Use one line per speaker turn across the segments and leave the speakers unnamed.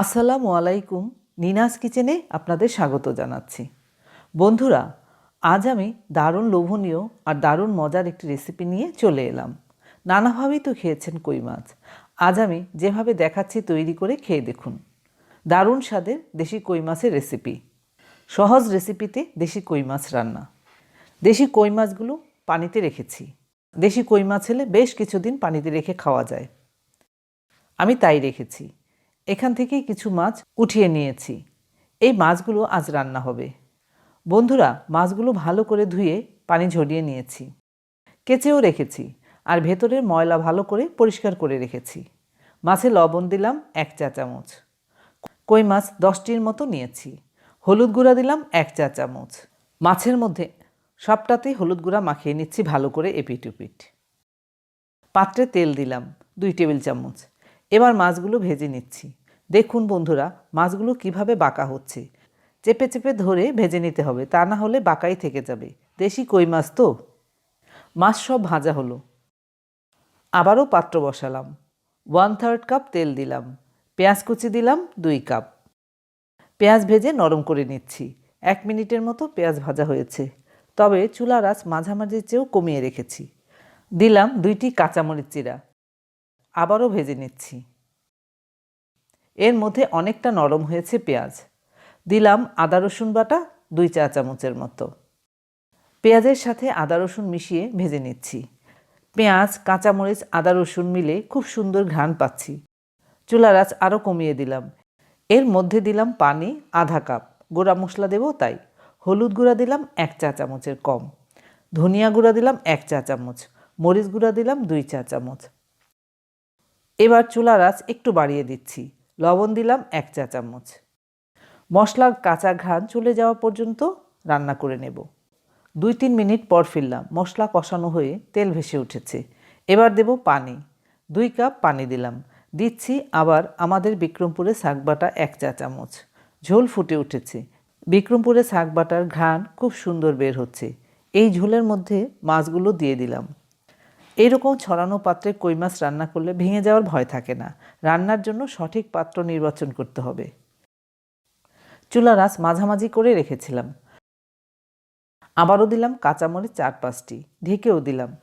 আসসালামু আলাইকুম নিনাস কিচেনে আপনাদের স্বাগত জানাচ্ছি। বন্ধুরা, আজ আমি দারুণ লোভনীয় আর দারুণ মজার একটি রেসিপি নিয়ে চলে এলাম। নানাভাবেই তো খেয়েছেন কই মাছ। আজ আমি যেভাবে দেখাচ্ছি তৈরি করে খেয়ে দেখুন। দারুণ স্বাদের দেশি কই মাছের রেসিপি সহজ রেসিপিতে দেশি কই মাছ রান্না। দেশি কই মাছগুলো পানিতে রেখেছি। দেশি কই মাছ হলে বেশ কিছুদিন পানিতে রেখে খাওয়া যায়। আমি তাই রেখেছি। এখান থেকেই কিছু মাছ উঠিয়ে নিয়েছি। এই মাছগুলো আজ রান্না হবে। বন্ধুরা, মাছগুলো ভালো করে ধুয়ে পানি ঝরিয়ে নিয়েছি। কেচেও রেখেছি আর ভেতরের ময়লা ভালো করে পরিষ্কার করে রেখেছি। মাছে লবণ দিলাম এক চা চামচ। কই মাছ দশটির মতো নিয়েছি। হলুদ গুঁড়া দিলাম এক চা চামচ। মাছের মধ্যে সবটাতেই হলুদ গুঁড়া মাখিয়ে নিচ্ছি ভালো করে এপিট উপিট পাত্রে তেল দিলাম দুই টেবিল চামচ। এবার মাছগুলো ভেজে নিচ্ছি। দেখুন বন্ধুরা, মাছগুলো কীভাবে বাঁকা হচ্ছে। চেপে চেপে ধরে ভেজে নিতে হবে, তা না হলে বাঁকাই থেকে যাবে। দেশি কই মাছ তো? মাছ সব ভাজা হলো। আবারও পাত্র বসালাম। ওয়ান থার্ড কাপ তেল দিলাম। পেঁয়াজ কুচি দিলাম দুই কাপ। পেঁয়াজ ভেজে নরম করে নিচ্ছি। এক মিনিটের মতো পেঁয়াজ ভাজা হয়েছে। তবে চুলার আঁচ মাঝামাঝির চেয়েও কমিয়ে রেখেছি। দিলাম দুইটি কাঁচামরিচ চিরা। আবারও ভেজে নিচ্ছি। এর মধ্যে অনেকটা নরম হয়েছে পেঁয়াজ। দিলাম আদা, রসুন বাটা, দুই চা চামচের মতো। পেঁয়াজের সাথে আদা, রসুন মিশিয়ে ভেজে নিচ্ছি। পেঁয়াজ, কাঁচামরিচ, আদা, রসুন মিলে খুব সুন্দর ঘ্রাণ পাচ্ছি। চুলার আঁচ আরও কমিয়ে দিলাম। এর মধ্যে দিলাম পানি, আধা কাপ। গোড়া মশলা দেবো তাই। হলুদ গুঁড়া দিলাম এক চা চামচের কম। ধনিয়া গুঁড়া দিলাম এক চা চামচ। মরিচ গুঁড়া দিলাম দুই চা চামচ। এবার চুলার আঁচ একটু বাড়িয়ে দিচ্ছি। লবণ দিলাম এক চা চামচ। মশলার কাঁচা ঘ্রাণ চলে যাওয়া পর্যন্ত রান্না করে নেব। দুই তিন মিনিট পর ফিরলাম। মশলা কষানো হয়ে তেল ভেসে উঠেছে। এবার দেব পানি। দুই কাপ পানি দিলাম। দিচ্ছি আবার আমাদের বিক্রমপুরে শাকবাটা এক চা চামচ। ঝোল ফুটে উঠেছে। বিক্রমপুরে শাকবাটার ঘ্রাণ খুব সুন্দর বের হচ্ছে। এই ঝোলের মধ্যে মাছগুলো দিয়ে দিলাম। এইরকম ছড়ানো পাত্রে কই মাছ রান্না করলে ভেঙে যাওয়ার ভয় থাকে না। রান্নার জন্য সঠিক পাত্র নির্বাচন করতে হবে। চুলা রাস মাঝামাঝি করে রেখেছিলাম। আবারও দিলাম কাঁচামরিচ চার পাঁচটি ঢেকেও দিলাম।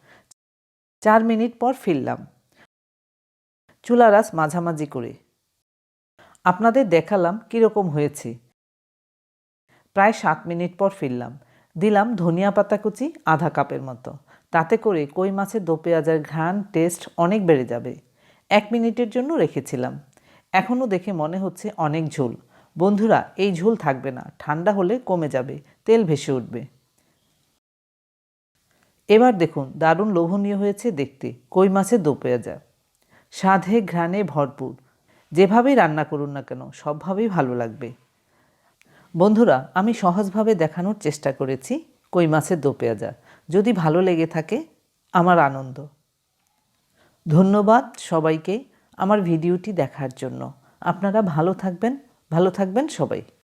চার মিনিট পর ফিরলাম। চুলা রাস মাঝামাঝি করে। আপনাদের দেখালাম কীরকম হয়েছে। প্রায় সাত মিনিট পর ফিরলাম। দিলাম ধনিয়া পাতা কুচি আধা কাপের মতো। তাতে করে কই মাছের দো পেঁয়াজের ঘ্রাণ টেস্ট অনেক বেড়ে যাবে। এক মিনিটের জন্য রেখেছিলাম। এখনও দেখে মনে হচ্ছে অনেক ঝোল। বন্ধুরা, এই ঝোল থাকবে না। ঠান্ডা হলে কমে যাবে, তেল ভেসে উঠবে। এবার দেখুন, দারুণ লোভনীয় হয়েছে দেখতে কই মাছের দো পেঁয়াজা স্বাদে ঘ্রাণে ভরপুর। যেভাবেই রান্না করুন না কেন, সবভাবেই ভালো লাগবে। বন্ধুরা, আমি সহজভাবে দেখানোর চেষ্টা করেছি কই মাছের দো পেঁয়াজা যদি ভালো লেগে থাকে আমার আনন্দ। ধন্যবাদ সবাইকে আমার ভিডিওটি দেখার জন্য। আপনারা ভালো থাকবেন ভালো থাকবেন সবাই।